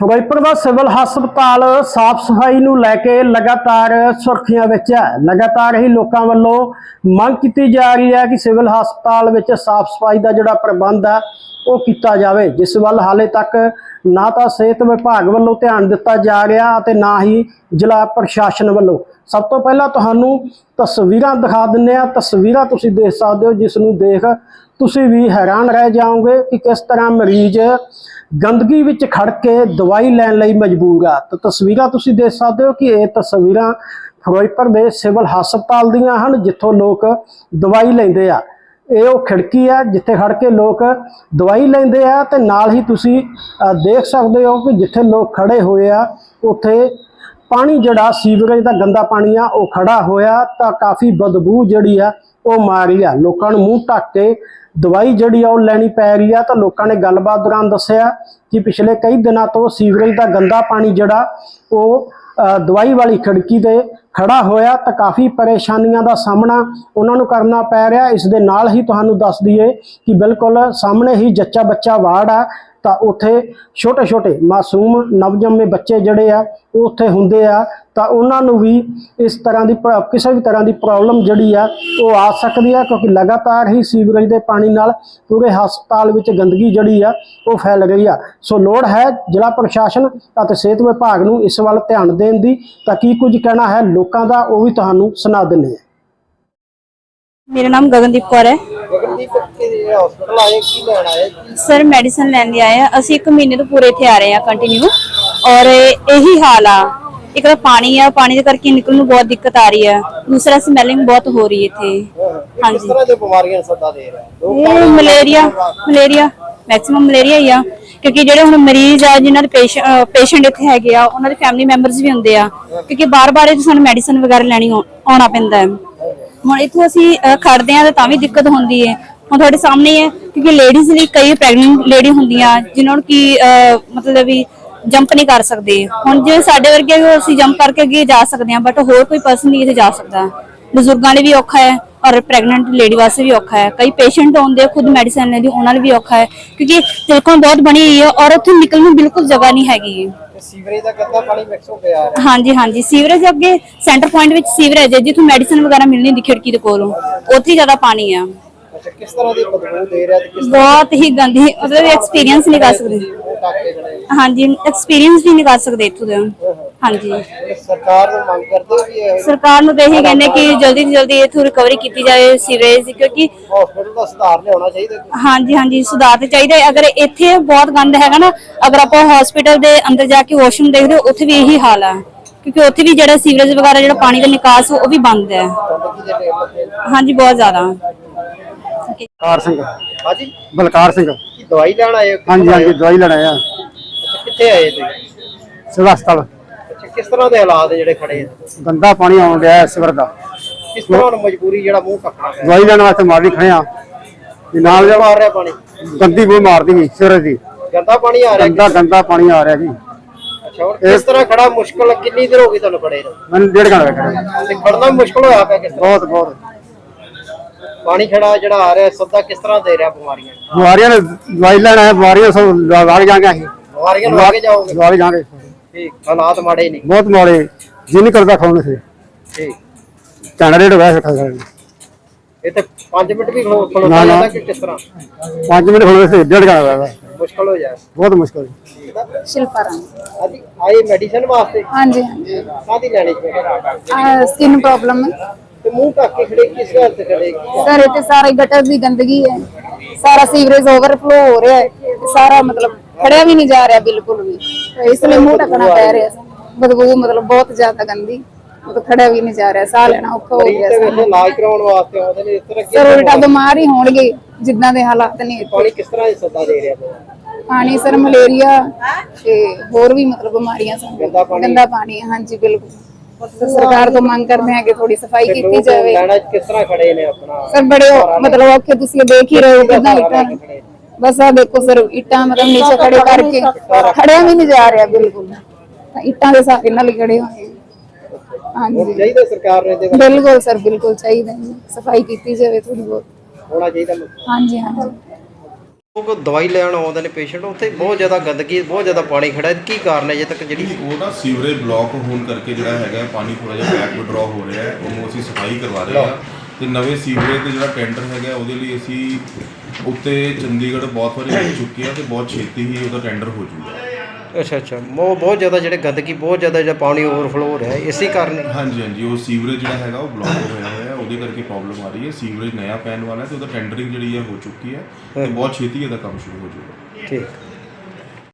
ਫਿਰੋਜ਼ਪੁਰ ਦਾ civil ਹਸਪਤਾਲ ਸਾਫ਼ ਸਫ਼ਾਈ ਨੂੰ ਲੈ ਕੇ ਲਗਾਤਾਰ ਸੁਰਖੀਆਂ ਵਿੱਚ ਹੈ। ਲਗਾਤਾਰ ਹੀ ਲੋਕਾਂ ਵੱਲੋਂ ਮੰਗ ਕੀਤੀ ਜਾ ਰਹੀ ਹੈ ਕਿ ਸਿਵਲ ਹਸਪਤਾਲ ਵਿੱਚ ਸਾਫ਼ ਸਫ਼ਾਈ ਦਾ ਜਿਹੜਾ ਪ੍ਰਬੰਧ ਹੈ, ਉਹ ਕੀਤਾ ਜਾਵੇ। ਜਿਸ ਵੱਲ ਹਾਲੇ ਤੱਕ ਨਾ ਤਾਂ ਸਿਹਤ ਵਿਭਾਗ ਵੱਲੋਂ ਧਿਆਨ ਦਿੱਤਾ ਜਾ ਰਿਹਾ ਅਤੇ ਨਾ ਹੀ ਜ਼ਿਲ੍ਹਾ ਪ੍ਰਸ਼ਾਸਨ ਵੱਲੋਂ। ਸਭ ਤੋਂ ਪਹਿਲਾਂ ਤੁਹਾਨੂੰ ਤਸਵੀਰਾਂ ਦਿਖਾ ਦਿੰਨੇ ਆ ਤਸਵੀਰਾਂ ਤੁਸੀਂ ਦੇਖ ਸਕਦੇ ਹੋ ਜਿਸ ਨੂੰ ਦੇਖ ਤੁਸੀਂ ਵੀ ਹੈਰਾਨ ਰਹਿ ਜਾਓਗੇ ਕਿ ਕਿਸ ਤਰ੍ਹਾਂ ਮਰੀਜ਼ ਗੰਦਗੀ ਵਿੱਚ ਖੜ ਕੇ ਦਵਾਈ ਲੈਣ ਲਈ ਮਜਬੂਰ ਆ। ਤਾਂ ਤਸਵੀਰਾਂ ਤੁਸੀਂ ਦੇਖ ਸਕਦੇ ਹੋ ਕਿ ਇਹ ਤਸਵੀਰਾਂ ਫਿਰੋਜ਼ਪੁਰ ਦੇ ਸਿਵਲ ਹਸਪਤਾਲ ਦੀਆਂ ਹਨ, ਜਿੱਥੋਂ ਲੋਕ ਦਵਾਈ ਲੈਂਦੇ ਆ। ਇਹ ਉਹ ਖਿੜਕੀ ਆ, ਜਿੱਥੇ ਖੜ ਕੇ ਲੋਕ ਦਵਾਈ ਲੈਂਦੇ ਆ ਤੇ ਨਾਲ ਹੀ ਤੁਸੀਂ ਦੇਖ ਸਕਦੇ ਹੋ ਕਿ ਜਿੱਥੇ ਲੋਕ ਖੜੇ ਹੋਏ ਆ, ਉੱਥੇ ਪਾਣੀ ਜਿਹੜਾ ਸੀਵਰੇਜ ਦਾ ਗੰਦਾ ਪਾਣੀ ਆ, ਉਹ ਖੜਾ ਹੋਇਆ, ਤਾਂ ਕਾਫੀ ਬਦਬੂ ਜਿਹੜੀ ਆ, ਉਹ ਮਾਰ ਆ। ਲੋਕਾਂ ਨੂੰ ਮੂੰਹ ਢੱਕ ਕੇ ਦਵਾਈ ਜਿਹੜੀ ਆ, ਉਹ ਲੈਣੀ ਪੈ ਰਹੀ ਆ। ਤਾਂ ਲੋਕਾਂ ਨੇ ਗੱਲਬਾਤ ਦੌਰਾਨ ਦੱਸਿਆ ਕਿ ਪਿਛਲੇ ਕਈ ਦਿਨਾਂ ਤੋਂ ਸੀਵਰੇਜ ਦਾ ਗੰਦਾ ਪਾਣੀ ਜਿਹੜਾ, ਉਹ ਦਵਾਈ ਵਾਲੀ ਖਿੜਕੀ ਤੇ ਖੜਾ ਹੋਇਆ। ਤਾਂ ਕਾਫੀ ਪਰੇਸ਼ਾਨੀਆਂ ਦਾ ਸਾਹਮਣਾ ਉਹਨਾਂ ਨੂੰ ਕਰਨਾ ਪੈ ਰਿਹਾ। ਇਸ ਦੇ ਨਾਲ ਹੀ ਤੁਹਾਨੂੰ ਦੱਸ ਦਈਏ ਕਿ ਬਿਲਕੁਲ ਸਾਹਮਣੇ ਹੀ ਜੱਚਾ ਬੱਚਾ ਵਾਰਡ ਆ। ਤਾਂ ਉੱਥੇ ਛੋਟੇ ਛੋਟੇ ਮਾਸੂਮ ਨਵਜੰਮੇ ਬੱਚੇ ਜਿਹੜੇ ਆ, ਉਹ ਉੱਥੇ ਹੁੰਦੇ ਆ। ਤਾਂ ਉਹਨਾਂ ਨੂੰ ਵੀ ਇਸ ਤਰ੍ਹਾਂ ਦੀ ਪ- ਕਿਸੇ ਵੀ ਤਰ੍ਹਾਂ ਦੀ ਪ੍ਰੋਬਲਮ ਜਿਹੜੀ ਆ, ਉਹ ਆ ਸਕਦੀ ਆ, ਕਿਉਂਕਿ ਲਗਾਤਾਰ ਹੀ ਸੀਵਰੇਜ ਦੇ ਪਾਣੀ ਨਾਲ ਪੂਰੇ ਹਸਪਤਾਲ ਵਿੱਚ ਗੰਦਗੀ ਜਿਹੜੀ ਆ, ਉਹ ਫੈਲ ਗਈ ਆ। ਸੋ ਲੋੜ ਹੈ ਜ਼ਿਲ੍ਹਾ ਪ੍ਰਸ਼ਾਸਨ ਅਤੇ ਸਿਹਤ ਵਿਭਾਗ ਨੂੰ ਇਸ ਵੱਲ ਧਿਆਨ ਦੇਣ ਦੀ। ਤਾਂ ਕੀ ਕੁਝ ਕਹਿਣਾ ਹੈ ਲੋਕਾਂ ਦਾ, ਉਹ ਵੀ ਤੁਹਾਨੂੰ ਸੁਣਾ ਦਿੰਦੇ ਹਾਂ। ਮੇਰਾ ਨਾਮ ਗਗਨਦੀਪ ਕੌਰ ਹੈ। ਗਗਨਦੀਪ ਕਿਹਦੇ ਹਸਪੀਟਲ ਆਏ ਕੀ ਲੈਣ ਆਏ? ਕੀ ਸਰ ਮੈਡੀਸਨ ਲੈਣ ਲਈ ਆਏ ਆ। ਅਸੀਂ ਇੱਕ ਮਹੀਨੇ ਤੋਂ ਪੂਰੇ ਇੱਥੇ ਆ ਰਹੇ ਆ ਕੰਟੀਨਿਊ ਔਰ ਇਹੀ ਹਾਲ ਆ। ਇੱਕ ਤਾਂ ਪਾਣੀ ਆ ਪਾਣੀ ਦੇ ਕਰਕੇ ਨਿਕਲਣ ਨੂੰ ਬਹੁਤ ਦਿੱਕਤ ਆ ਰਹੀ ਹੈ ਦੂਸਰਾ ਸਮੈਲਿੰਗ ਬਹੁਤ ਹੋ ਰਹੀ ਇੱਥੇ। ਕਿਸ ਹਾਂਜੀ। ਤਰ੍ਹਾਂ ਦੇ ਬਿਮਾਰੀਆਂ ਸੱਦਾ ਦੇ ਰਿਹਾ ਇਹ ਮਲੇਰੀਆ ਮਲੇਰੀਆ ਮੈਕਸਿਮਮ ਮਲੇਰੀਆ ਹੀ ਆ। ਕਿਉਂਕਿ ਜਿਹੜੇ ਹੁਣ ਮਰੀਜ਼ ਆ ਜਿਨ੍ਹਾਂ ਦੇ ਪੇਸ਼ੈਂਟ ਇੱਥੇ ਹੈਗੇ ਆ ਉਹਨਾਂ ਦੇ ਫੈਮਿਲੀ ਮੈਂਬਰਸ ਵੀ ਹੁੰਦੇ ਆ। ਕਿਉਂਕਿ ਬਾਰ-ਬਾਰ ਇਹ ਸਾਨੂੰ ਮੈਡੀਸਨ ਵਗੈਰਾ ਲੈਣੀ ਆਉ- ਆਉਣਾ ਪੈਂਦਾ ਹੈ। ਹੁਣ ਇੱਥੋਂ ਅਸੀਂ ਅਹ, ਖੜਦੇ ਆ ਤਾਂ ਵੀ ਦਿੱਕਤ ਹੁੰਦੀ ਹੈ ਹੁਣ ਤੁਹਾਡੇ ਸਾਹਮਣੇ ਹੀ ਹੈ ਕਿਉਂਕਿ ਲੇਡੀਜ਼ ਲਈ ਕਈ ਪ੍ਰੈਗਨੈਂਟ ਲੇਡੀ ਹੁੰਦੀਆਂ ਜਿਨ੍ਹਾਂ ਨੂੰ ਕੀ ਮਤਲਬ ਵੀ ਜੰਪ ਨਹੀਂ ਕਰ ਸਕਦੇ। ਹੁਣ ਜਿਵੇਂ ਸਾਡੇ ਵਰਗੇ ਵੀ ਅਸੀਂ ਜੰਪ ਕਰਕੇ ਅੱਗੇ ਜਾ ਸਕਦੇ ਹਾਂ ਬਟ ਹੋਰ ਕੋਈ ਪਰਸਨ ਨਹੀਂ ਇੱਥੇ ਜਾ ਸਕਦਾ। ਬਜ਼ੁਰਗਾਂ ਲਈ ਵੀ ਔਖਾ ਹੈ ਔਰ ਪ੍ਰੈਗਨੈਂਟ ਲੇਡੀ ਵਾਸਤੇ ਵੀ ਔਖਾ ਹੈ ਕਈ ਪੇਸ਼ੈਂਟ ਆਉਂਦੇ ਆ ਖੁਦ ਮੈਡੀਸਨ ਲੈਂਦੇ ਉਹਨਾਂ ਲਈ ਵੀ ਔਖਾ ਹੈ ਕਿਉਂਕਿ ਤਿਲਕਣ ਬਹੁਤ ਬਣੀ ਹੋਈ ਹੈ ਔਰ ਉੱਥੇ ਨਿਕਲਣ ਨੂੰ ਬਿਲਕੁਲ ਜਗ੍ਹਾ ਨਹੀਂ ਹੈਗੀ। ਤੇ ਸੀਵਰੇਜ ਦਾ ਗੰਦਾ ਪਾਣੀ ਮਿਕਸ ਹੋ ਕੇ ਆ ਰਿਹਾ ਹਾਂਜੀ ਹਾਂਜੀ। ਸੀਵਰੇਜ ਅੱਗੇ ਸੈਂਟਰ ਪੁਆਇੰਟ ਵਿੱਚ ਸੀਵਰੇਜ ਹੈ ਜਿੱਥੋਂ ਮੈਡੀਸਨ ਵਗੈਰਾ ਮਿਲਣੀ ਦੀ ਖਿੜਕੀ ਦੇ ਕੋਲੋਂ। ਉੱਥੇ ਹੀ ਜ਼ਿਆਦਾ ਪਾਣੀ ਆ। ਅੱਛਾ ਕਿਸ ਤਰ੍ਹਾਂ ਦੀ ਬਦਬੂ ਦੇ ਰਿਹਾ ਤੇ ਕਿਸ ਬਹੁਤ ਹੀ ਗੰਦੀ ਮਤਲਬ ਐਕਸਪੀਰੀਅੰਸ ਨਹੀਂ ਕਰ ਸਕਦੇ। ਉਹ ਟਾਕੇ ਜਿਹੜੇ ਹਾਂਜੀ ਐਕਸਪੀਰੀਅੰਸ ਵੀ ਨਹੀਂ ਕਰ ਸਕਦੇ ਇੱਥੋਂ ਦੇ। ਹਾਂਜੀ। ਸਰਕਾਰ ਨੂੰ ਮੰਗ ਕਰਦੇ ਹੋ ਵੀ ਇਹ ਸਰਕਾਰ ਨੂੰ ਤਾਂ ਇਹੀ ਕਹਿੰਦੇ ਕਿ ਜਲਦੀ ਤੋਂ ਜਲਦੀ ਇੱਥੋਂ ਰਿਕਵਰੀ ਕੀਤੀ ਜਾਵੇ ਸੀਵਰੇਜ ਦੀ ਕਿਉਂਕਿ ਹਸਪੀਟਲ ਦਾ ਸੁਧਾਰ ਲਿਆਉਣਾ ਚਾਹੀਦਾ ਹਾਂਜੀ ਹਾਂਜੀ ਸੁਧਾਰ ਤੇ ਚਾਹੀਦਾ ਹੈ। ਅਗਰ ਇੱਥੇ ਬਹੁਤ ਗੰਦ ਹੈਗਾ ਨਾ ਅਗਰ ਆਪਾਂ ਹਸਪੀਟਲ ਦੇ ਅੰਦਰ ਜਾ ਕੇ ਵਾਸ਼ਰੂਮ ਦੇਖਦੇ ਹੋ ਉੱਥੇ ਵੀ ਇਹੀ ਹਾਲ ਹੈ। ਕਿਉਂਕਿ ਉੱਥੇ ਵੀ ਜਿਹੜਾ ਸੀਵਰੇਜ ਵਗੈਰਾ ਜਿਹੜਾ ਪਾਣੀ ਦਾ ਨਿਕਾਸ ਉਹ ਵੀ ਬੰਦ ਹੈ। ਹਾਂਜੀ ਬਹੁਤ ਜ਼ਿਆਦਾ। ਬਲਕਾਰ ਸਿੰਘ। ਹਾਂਜੀ? ਬਲਕਾਰ ਸਿੰਘ। ਕੀ ਦਵਾਈ ਲੈਣ ਆਏ ਹੋ? ਹਾਂਜੀ ਹਾਂਜੀ ਦਵਾਈ ਲੈਣਾ ਆ। ਅੱਛਾ, ਕਿੱਥੇ ਆਏ ਤੁਸੀਂ? ਸਿਵਲ ਹਸਪਤਾਲ। ਕਿਸ ਤਰ੍ਹਾਂ ਦੇ ਹਾਲਾਤ ਜਿਹੜੇ ਖੜੇ ਆ? ਗੰਦਾ ਪਾਣੀ ਆਉਣ ਡਿਆ ਹੈ ਸਿਵਰ ਦਾ। ਕਿਸ ਤਰ੍ਹਾਂ ਹੁਣ ਮਜਬੂਰੀ ਜਿਹੜਾ ਮੂੰਹ ਕੱਟਣਾ ਪਿਆ? ਦਵਾਈ ਲੈਣ ਵਾਸਤੇ ਮਾਰਨੀ ਖੜੇ ਆ। ਤੇ ਨਾਲ ਕਿਉਂ ਮਾਰ ਰਿਹਾ ਪਾਣੀ? ਗੰਦੀ ਬੂ ਮਾਰਦੀ ਗਈ ਸਿਵਰ ਦੀ। ਗੰਦਾ ਪਾਣੀ ਆ ਰਿਹਾ ਗੰਦਾ ਗੰਦਾ ਪਾਣੀ ਆ ਰਿਹਾ ਜੀ ਅੱਛਾ ਹੁਣ ਕਿਸ ਤਰ੍ਹਾਂ ਖੜਾ ਮੁਸ਼ਕਲ ਕਿੰਨੀ ਦੇਰ ਹੋ ਗਈ ਤੁਹਾਨੂੰ ਖੜੇ ਨੂੰ? ਮੈਨੂੰ ਡੇਢ ਘੰਟਾ ਲੱਗਿਆ। ਤੇ ਖੜਨਾ ਵੀ ਮੁਸ਼ਕਲ ਹੋਇਆ ਪਿਆ ਕਿਸ ਤਰ੍ਹਾਂ? ਬਹੁਤ ਬਹੁਤ। ਪਾਣੀ ਖੜਾ ਜਿਹੜਾ ਆ ਰਿਹਾ ਸਦਾ ਕਿਸ ਤਰ੍ਹਾਂ ਦੇ ਰਿਹਾ ਬਿਮਾਰੀਆਂ? ਬਿਮਾਰੀਆਂ ਨੇ ਦਵਾਈ ਲੈਣ ਆਏ ਬਿਮਾਰੀਆਂ ਸਭ ਲੱਗ ਜਾਣਗੇ ਅਸੀਂ। ਬਿਮਾਰੀਆਂ ਨੂੰ ਅੱਗੇ ਜਾਓਗੇ? ਦਵਾਈ ਜਾਣਗੇ। ਠੀਕ। ਹਾਲਾਤ ਮਾੜੇ ਨਹੀਂ ਬਹੁਤ ਮਾੜੇ। ਜੀ ਨਹੀਂ ਕਰਦਾ ਖਾਣ ਸੇ ਠੀਕ। ਝਾਣਾ ਰੇਟ ਵੈਸੇ ਖਾ ਸਕਦੇ ਇਹ ਤੇ 5 ਮਿੰਟ ਵੀ ਖਲੋ ਨਾ, ਨਾ। ਜਾਂਦਾ ਕਿ ਕਿਸ ਤਰ੍ਹਾਂ? 5 ਮਿੰਟ ਹੋਣੇ ਸੇ ਡੇਢ ਘੰਟਾ ਲੱਗਦਾ। ਮੁਸ਼ਕਲ ਹੋ ਜਾਏ। ਬਹੁਤ ਮੁਸ਼ਕਲ। ਹੈ ਸ਼ਿਲਪਾ ਰਾਣੀ ਹਾਂਜੀ ਆਏ ਮੈਡੀਸਨ ਵਾਸਤੇ? ਹਾਂਜੀ ਹਾਂਜੀ। ਕਾਹਦੀ ਲੈਣੀ ਚਾਹੀਦੀ ਸਕਿਨ ਪ੍ਰੋਬਲਮ ਹੈ ਤੇ ਮੂੰਹ ਢੱਕ ਕੇ ਖੜੇ ਕਿਸ ਗੱਲ ਤੇ ਖੜੇ? ਸਰ ਇੱਥੇ ਸਾਰੇ ਗਟਰ ਦੀ ਗੰਦਗੀ ਹੈ। ਸਾਰਾ ਸੀਵਰੇਜ ਓਵਰਫਲੋ ਹੋ ਰਿਹਾ ਹੈ। ਤੇ ਸਾਰਾ ਮਤਲਬ ਖੜਿਆ ਵੀ ਨਹੀਂ ਜਾ ਰਿਹਾ ਬਿਲਕੁਲ ਵੀ। ਤੇ ਇਸ ਲਈ ਮੂੰਹ ਢੱਕਣਾ ਪੈ ਰਿਹਾ ਸਾਨੂੰ। ਬਦਬੂ ਮਤਲਬ ਬਹੁਤ ਜ਼ਿਆਦਾ ਗੰਦੀ ਮਤਲਬ ਖੜਿਆ ਵੀ ਨਹੀਂ ਜਾ ਰਿਹਾ ਸਾਹ ਲੈਣਾ ਔਖਾ ਹੋ ਗਿਆ ਵੇਲੇ ਇਲਾਜ ਕਰਾਉਣ ਵਾਸਤੇ ਆਉਂਦੇ ਨੇ ਇਸ ਤਰ੍ਹਾਂ ਸਰ ਉਲਟਾ ਬਿਮਾਰ ਹੀ ਹੋਣਗੇ ਜਿੱਦਾਂ ਦੇ ਹਾਲਾਤ ਨੇ। ਪਾਣੀ ਕਿਸ ਤਰ੍ਹਾਂ ਦੀ ਸਦਾ ਦੇ ਰਿਹਾ? ਪਾਣੀ ਸਰ ਮਲੇਰੀਆ ਤੇ ਹੋਰ ਵੀ ਮਤਲਬ ਬਿਮਾਰੀਆਂ ਸਾਨੂੰ ਗੰਦਾ ਪਾਣੀ? ਹਾਂਜੀ ਬਿਲਕੁਲ ਸਰਕਾਰ ਤੋਂ ਮੰਗ ਕਰਦੇ ਹਾਂ ਕਿ ਥੋੜੀ ਸਫ਼ਾਈ ਕੀਤੀ ਜਾਵੇ ਕਿਸ ਤਰ੍ਹਾਂ ਖੜੇ ਨੇ ਆਪਣਾ ਸਰ ਬੜੇ ਮਤਲਬ ਔਖੇ ਤੁਸੀਂ ਦੇਖ ਹੀ ਰਹੇ ਹੋ ਕਿਦਾਂ ਇੱਟਾਂ ਬਸ ਆ ਦੇਖੋ ਸਰ ਇੱਟਾਂ ਮਤਲਬ ਨੀਚੇ ਖੜੇ ਕਰਕੇ ਖੜਿਆ ਵੀ ਨਹੀਂ ਜਾ ਰਿਹਾ ਬਿਲਕੁਲ। ਤਾਂ ਇੱਟਾਂ ਦੇ ਸਾਰੇ ਨਾਲ ਖੜੇ ਹੋਏ ਹਾਂ। ਹਾਂਜੀ। ਚਾਹੀਦਾ ਸਰਕਾਰ ਨੂੰ ਇਹਦੇ ਬਿਲਕੁਲ ਸਰ ਬਿਲਕੁਲ ਚਾਹੀਦਾ ਹੈ ਸਫ਼ਾਈ ਕੀਤੀ ਜਾਵੇ ਥੋੜੀ ਬਹੁਤ। ਹੋਣਾ ਚਾਹੀਦਾ ਹਾਂਜੀ ਹਾਂਜੀ। ਲੋਕ ਦਵਾਈ ਲੈਣ ਆਉਂਦੇ ਨੇ ਪੇਸ਼ੈਂਟ ਉੱਥੇ ਬਹੁਤ ਜ਼ਿਆਦਾ ਗੰਦਗੀ ਬਹੁਤ ਜ਼ਿਆਦਾ ਪਾਣੀ ਖੜਾ ਹੈ ਕੀ ਕਾਰਨ ਹੈ ਜੇ ਤੱਕ ਜਿਹੜੀ ਉਹ ਨਾ ਸੀਵਰੇਜ ਬਲੌਕ ਹੋਣ ਕਰਕੇ ਜਿਹੜਾ ਹੈਗਾ ਹੈ, ਪਾਣੀ ਥੋੜਾ ਜਿਹਾ ਬੈਕ ਵਿਡਰਾ ਹੋ ਰਿਹਾ ਹੈ। ਉਹਨੂੰ ਅਸੀਂ ਸਫ਼ਾਈ ਕਰਵਾ ਰਹੇ ਹਾਂ। ਤੇ ਨਵੇਂ ਸੀਵਰੇਜ ਦੇ ਜਿਹੜਾ ਟੈਂਡਰ ਹੈਗਾ ਉਹਦੇ ਲਈ ਅਸੀਂ ਉੱਤੇ ਚੰਡੀਗੜ੍ਹ ਬਹੁਤ ਵਾਰੀ ਹੋ ਚੁੱਕੇ ਆ ਤੇ ਬਹੁਤ ਛੇਤੀ ਹੀ ਉਹਦਾ ਟੈਂਡਰ ਹੋ ਜਾਊਗਾ ਅੱਛਾ ਅੱਛਾ। ਉਹ ਬਹੁਤ ਜ਼ਿਆਦਾ ਜਿਹੜੇ ਗੰਦਗੀ ਬਹੁਤ ਜ਼ਿਆਦਾ ਜਿਹੜਾ ਪਾਣੀ ਓਵਰਫਲੋ ਹੋ ਰਿਹਾ ਹੈ ਇਸੇ ਕਾਰਨ ਹਾਂਜੀ ਹਾਂਜੀ। ਉਹ ਸੀਵਰੇਜ ਜਿਹੜਾ ਹੈਗਾ ਉਹ ਬਲੌਕ ਹੋਇਆ ਹੋਇਆ ਹੈ ਉਹਦੇ ਕਰਕੇ ਪ੍ਰੋਬਲਮ ਆ ਰਹੀ ਹੈ। ਸੀਵਰੇਜ ਨਇਆ ਪੈਣ ਵਾਲਾ ਹੈ ਤੇ ਉਹਦਾ ਟੈਂਡਰਿੰਗ ਜਿਹੜੀ ਹੈ ਹੋ ਚੁੱਕੀ ਹੈ ਤੇ ਬਹੁਤ ਛੇਤੀ ਇਹਦਾ ਕੰਮ ਸ਼ੁਰੂ ਹੋ ਜਾਊਗਾ। ਠੀਕ।